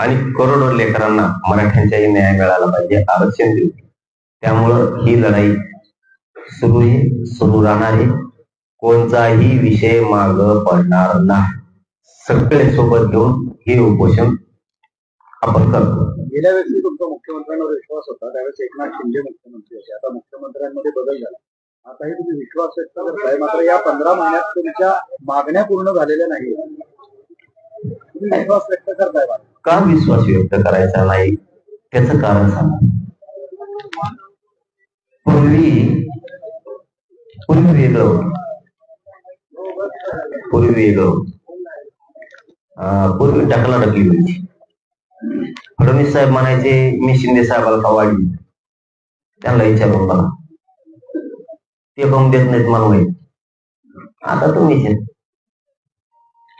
आणि करोडो लेकरांना मराठ्यांच्याही न्याय मिळाला पाहिजे आरक्षण देऊ त्यामुळं ही लढाई सुरू आहे सुरू राहणार आहे. कोणताही विषय माग पडणार नाही. सगळे सोबत घेऊन हे उपोषण आपण करतो. गेल्या वेळेस तुमचा मुख्यमंत्र्यांवर विश्वास होता त्यावेळेस एकनाथ शिंदे मुख्यमंत्री होते. आता मुख्यमंत्र्यांमध्ये बदल झाला. आताही तुम्ही विश्वास व्यक्त करताय मात्र या पंधरा महिन्यात तुमच्या मागण्या पूर्ण झालेल्या नाही तुम्ही विश्वास व्यक्त करताय का विश्वास व्यक्त करायचा नाही? त्याच कारण सांगा. पूर्वी पूर्वी वेगळं पूर्वी वेगळं अं, पूर्वी टाकला टाकली होती फडणवीस साहेब म्हणायचे मी शिंदे साहेबाला का वाढली त्यांना विचारून बघा. ते कम देत नाहीत मला माहीत आता तुम्ही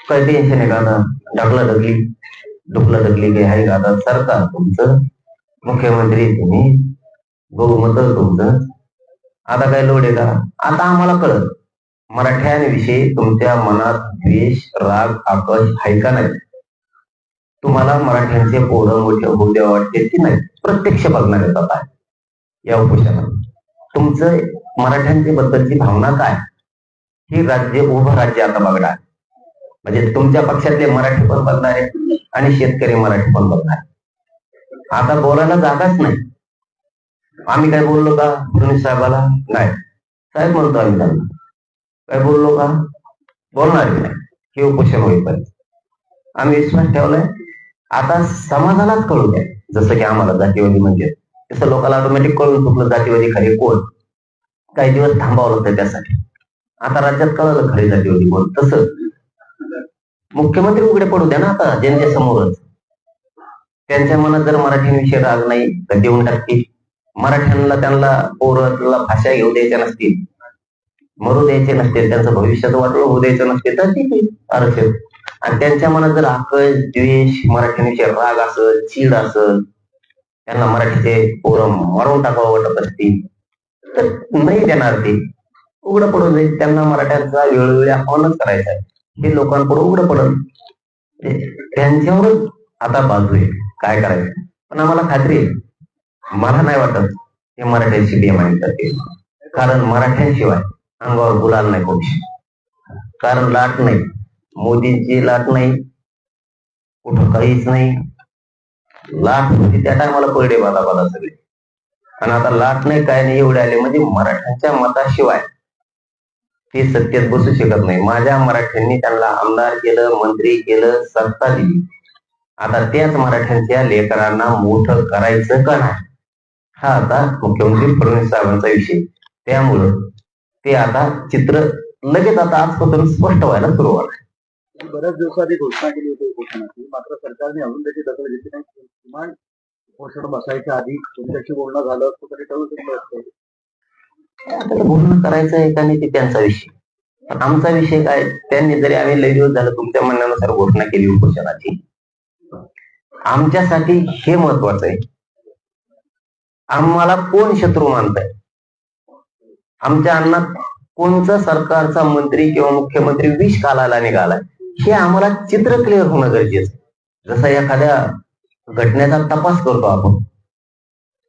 काही टेन्शन आहे का आता? डकली दुखलं ढुकला काही आहे का? आता सरकार तुमचं. मुख्यमंत्री तुम्ही. बहुमत तुमचं. आता काय लोड आहे का? आता आम्हाला कळत मराठ्यांविषयी तुमच्या मनात द्वेष राग आकश आहे का नाही? तुम्हाला मराठ्यांचे पोरं मोठे होऊ वाटते की नाही? प्रत्यक्ष बघणार आहे आता. या उपोषणात तुमचं मराठ्यांच्या बद्दलची भावना काय? ही राज्य उभं राज्य आता बघणार. म्हणजे तुमच्या पक्षातले मराठी पण बघणार आहे आणि शेतकरी मराठी पण बघणार आता बोलायला जागाच नाही. आम्ही काय बोललो का? फडणवीस साहेबाला? नाही. साहेब म्हणतो आम्ही त्यांना. काय बोललो का? बोलणार नाही हे उपोषण होईपर्यंत. आम्ही विश्वास ठेवलाय. आता समाजालाच कळू द्या. जसं की आम्हाला जातीवादी म्हणजे. तसं लोकांना ऑटोमॅटिक कळून चुकलं जातीवादी खरे कोण? काही दिवस थांबावं लागतं त्यासाठी. आता राज्यात कळलं खरे जातीवादी कोण. तसं मुख्यमंत्री उघडे पडू द्या ना आता जनतेसमोरच. त्यांच्या मनात जर मराठीविषयी राग नाही तर देऊन टाकतील. मराठ्यांना त्यांना पोरला भाषा घेऊ द्यायच्या नसतील. मरू द्यायचे नसतील. त्यांचं भविष्यात वाटलं होऊ द्यायचं नसते तर ठीक आरक्षण. आणि त्यांच्या मनात जर आकश द्वेष मराठीविषयी राग असल चीड असल त्यांना मराठीचे पोरं मारून टाकावं वाटत असतील तर नाही देणार ते. उघडं पडून जाईल. त्यांना मराठ्यांचा वेळोवेळी आव्हानच करायचं आहे. हे लोकांपुढे उघडं पडल. त्यांच्यावरच आता बाजू आहे. काय करायचं? पण आम्हाला खात्री आहे. मला नाही वाटत हे मराठ्यांशी बेमानी करतील. कारण मराठ्यांशिवाय अंगावर गुलाल नाही कोणी कारण लाट नाही. मोदींची लाट नाही. कुठं काहीच नाही. लाट होती त्या टायमाला पडले बाधा बाधा सगळे आणि आता लाट नाही काय नाही एवढे आले. म्हणजे मराठ्यांच्या मताशिवाय ते सत्तेत बसू शकत नाही. माझ्या मराठ्यांनी त्यांना आमदार केलं मंत्री केलं सत्ता दिली. आता त्याच मराठ्यांच्या लेकरांना मोठं करायचं का नाही? हा आता मुख्यमंत्री फडणवीस साहेबांचा विषय. त्यामुळं ते आता चित्र लगेच आता आजपासून स्पष्ट व्हायला सुरुवात आहे. बऱ्याच दिवसाआधी घोषणा केली होती उपोषणाची. मात्र सरकारने अजून त्याची दखल घेतली नाही. किमान उपोषण बसायच्या आधी तुमच्याशी बोलणं झालं असतं तरी कळू शकलं असतं. आता बोलणं करायचं आहे का नाही ते त्यांचा विषय. पण आमचा विषय काय त्यांनी जरी आम्ही लय दिवस झालं तुमच्या म्हणण्यानुसार घोषणा केली उपोषणाची. आमच्यासाठी हे महत्वाचं आहे. आम्हाला कोण शत्रू मानताय? आमच्या अन्नात कोणचा सरकारचा मंत्री किंवा मुख्यमंत्री विष कालाला निघालाय हे आम्हाला चित्र क्लिअर होणं गरजेचं आहे. जसं एखाद्या घटनेचा तपास करतो आपण.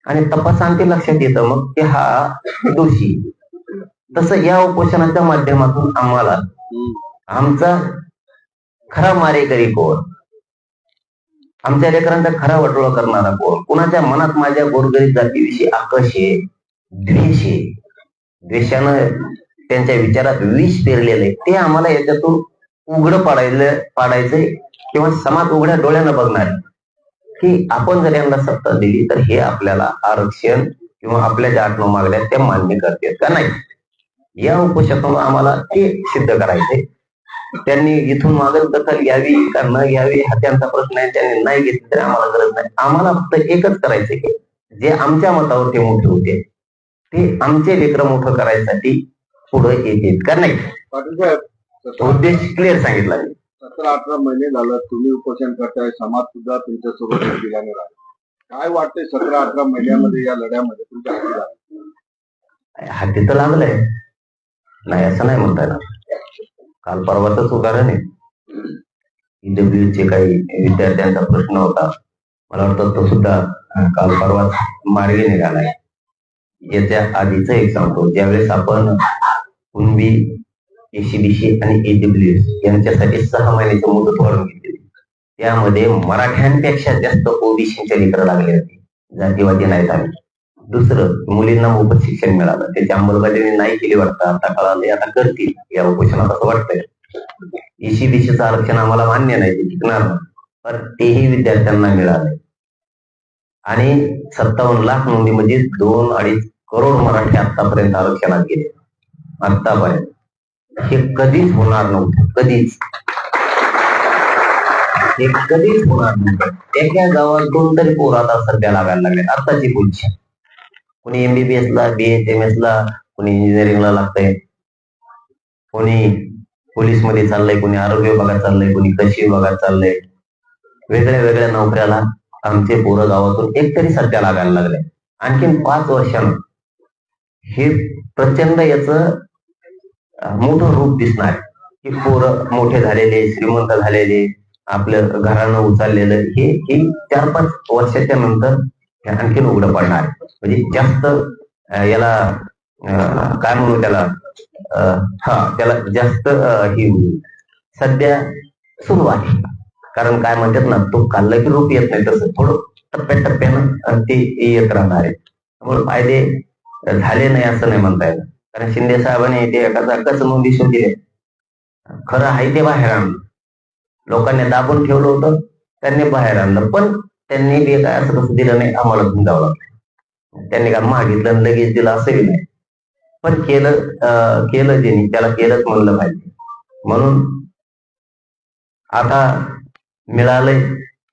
आणि तपासांती लक्षात येतं मग की हा दोषी. तसं या उपोषणाच्या माध्यमातून आम्हाला आमचा खरा मारेकरी कोण? आमच्या लेकरांचा खरा वटोळा करणारा कोण? कुणाच्या मनात माझ्या गोरगरीब जातीविषयी आकर्ष आहे? द्वेष आहे. द्वेषानं त्यांच्या विचारात विष पेरलेलं आहे. ते आम्हाला याच्यातून उघड पाडायला पाडायचंय. किंवा समाज उघड्या डोळ्यानं बघणार. आहे की आपण जर यांना सत्ता दिली तर हे आपल्याला आरक्षण किंवा आपल्या ज्या आठ आहेत, त्या मान्य करतात का नाही? या उपोषणातून आम्हाला ते सिद्ध करायचे. त्यांनी इथून मागच दखल घ्यावी का न घ्यावी हा त्यांचा प्रश्न आहे. त्यांनी नाही घेतली तरी आम्हाला गरज नाही. आम्हाला फक्त एकच करायचं की जे आमच्या मतावर ते मोठे होते ते आमचे लेकरं मोठं करायसाठी पुढे येतील का नाही? उद्देश क्लिअर सांगितला मी. सतरा अठरा महिने झालं तुम्ही उपोषण करताय समाज सुद्धा तुमच्यासोबत दिल्याने राहिला काय वाटतंय सतरा अठरा महिन्यामध्ये या लढ्यामध्ये तुमच्या हाती झालं? हाती तर लागलंय. नाही असं नाही म्हणता येणार. काल परवाच उदाहरण आहे. ईडब्ल्यू चे काही विद्यार्थ्यांचा प्रश्न होता. मला वाटतं तो सुद्धा काल परवाच मार्गी निघालाय. याच्या आधीच एक सांगतो. ज्यावेळेस आपण कुणबी एसीबीसी आणि ईडब्ल्यू यांच्यासाठी सहा महिन्याची मुदत वाढवून घेतली त्यामध्ये मराठ्यांपेक्षा जास्त ओबीसीचे लेकर लागले होते. जातीवादी नाहीत आम्ही. दुसरं मुलींना मोफत शिक्षण मिळालं. त्याची अंमलबजावणी नाही केली वाटतं. आता कळाले आता करतील. या उपोषणात असं वाटतंय. ईसीबीसीचं आरक्षण आम्हाला मान्य नाही ते टिकणार नाही. पण तेही विद्यार्थ्यांना मिळाले आणि सत्तावन्न लाख नोंदी म्हणजे दोन अडीच करोड मराठी आतापर्यंत आरक्षणात गेले. आतापर्यंत हे कधीच होणार नव्हतं कधीच. हे कधीच होणार नव्हतं. एका गावात दोन तरी पोर आता सध्या लागायला लागले आताची पुढची. कोणी एमबीबीएस ला बीएचएमएस ला कोणी इंजिनिअरिंगला लागतंय. कोणी पोलीसमध्ये चाललंय कोणी आरोग्य विभागात चाललंय कोणी कृषी विभागात चाललंय. वेगळ्या वेगळ्या नोकऱ्याला आमचे पोरं गावातून एक तरी सध्या लागायला लागले आणखीन पाच वर्षानं हे प्रचंड याच मोठं रूप दिसणार आहे. की पोरं मोठे झालेले श्रीमंत झालेले आपलं घरानं उचललेलं हे हे चार पाच वर्षाच्या नंतर हे आणखीन उघडं पडणार आहे. म्हणजे जास्त याला काय म्हणू त्याला अं, हा त्याला जास्त ही होईल सध्या सुरू आहे कारण काय म्हणतात ना तो काढला की रूप येत नाही तसं थोडं टप्प्या टप्प्यानं ते येत राहणार आहे त्यामुळे फायदे झाले नाही असं नाही म्हणता येत कारण शिंदे साहेबांनी ते एखादा कसं नोंदी दिले खरं आहे ते बाहेर आणलं. लोकांनी दाबून ठेवलं होतं त्यांनी बाहेर आणलं. पण त्यांनी बी काय असं कसं दिलं नाही आम्हाला घेऊन जावं लागलं त्यांनी काय मागितलं लगेच दिलं असंही नाही. पण केलं अं, केलं त्यांनी. त्याला केलंच म्हणलं पाहिजे. म्हणून आता मिळालंय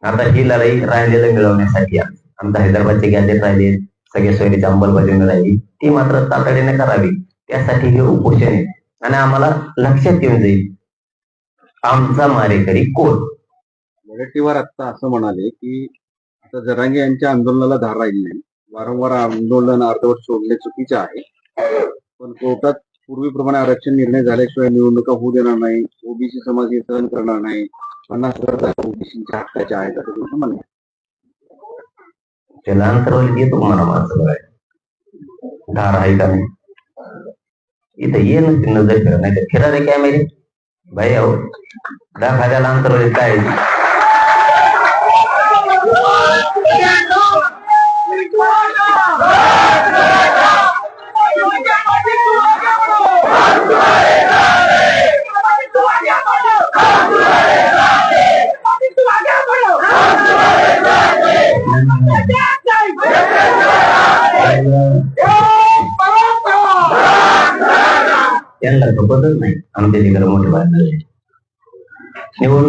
आता ही लढाई राहिलेलं मिळवण्यासाठी आहे. आमचा हैदराबादचे गॅजेट राहिले सगळे सोयरीची अंमलबजावणी राहिली. ती मात्र तातडीने करावी. त्यासाठी हे उपोषण आहे. आणि आम्हाला लक्षात येऊन जाईल. आमचा मारेकरी कोण? वडेट्टीवार आता असं म्हणाले की आता जरांगे यांच्या आंदोलनाला धार राहिली नाही. वारंवार आंदोलन अर्धवट सोडणे चुकीचे आहे. पण कोर्टात पूर्वीप्रमाणे आरक्षण निर्णय झाल्याशिवाय निवडणुका होऊ देणार नाही. ओबीसी समाज हे सहन करणार नाही. पन्नास हजार ओबीसीच्या हक्काच्या आहेत असं तुमचं म्हणणं. त्याला अंतरवली येतो मला माझं. धार आहे का नाही? इथं ये ना ती नजर फिरा नाही तर फिरा रे कॅमेरे भाई अहो दाखाद्याला अंतर काय आहे? त्यांना खपतच नाही आमच्या तिकडे मोठे बाहेर निवडणूक